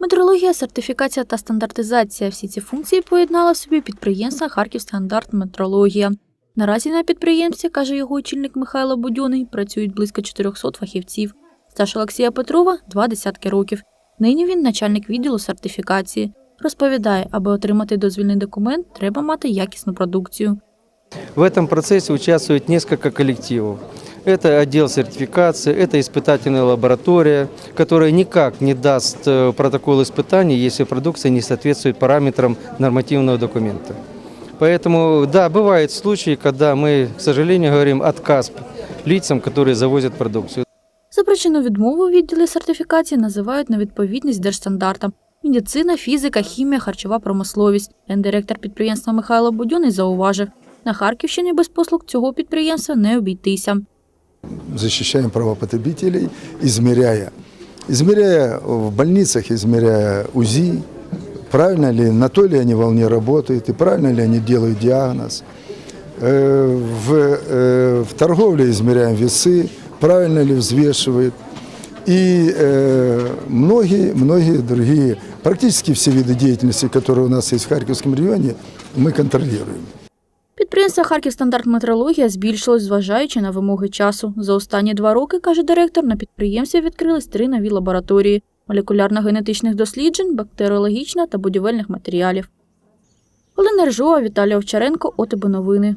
Метрологія, сертифікація та стандартизація всі ці функції поєднала в собі підприємство Харківстандарт Метрологія. Наразі на підприємстві, каже його очільник Михайло Будьоний, працюють близько 400 фахівців. Стаж Олексія Петрова два десятки років. Нині він начальник відділу сертифікації. Розповідає, аби отримати дозвільний документ, треба мати якісну продукцію. В этом процессе участвует несколько коллективов Это отдел сертификации, это испытательная лаборатория, которая никак не даст э, протокол испытаний, если продукция не соответствует параметрам нормативного документа. Поэтому, да, бывают случаи, когда мы, к сожалению, говорим отказ лицам, которые завозят продукцию. За причину відмови у відділі сертифікації називають невідповідність держстандартам. Медицина, фізика, хімія, харчова промисловість. Гендиректор підприємства Михайло Будьоний зауважив, на Харківщині без послуг цього підприємства не обійтися. защищаем права потребителей, измеряя. Измеряя в больницах, измеряя УЗИ, правильно ли, на той ли они волне работают, и правильно ли они делают диагноз. Э, В, э, в торговле измеряем весы, правильно ли взвешивают. И э, многие, многие другие, практически все виды деятельности, которые у нас есть в Харьковском районе, мы контролируем. Підприємство Харківстандарт метрологія збільшилось, зважаючи на вимоги часу. За останні два роки, каже директор, на підприємстві відкрились три нові лабораторії молекулярно-генетичних досліджень, бактеріологічна та будівельних матеріалів. Олена Ржова, Віталій Овчаренко, ОТБ Новини.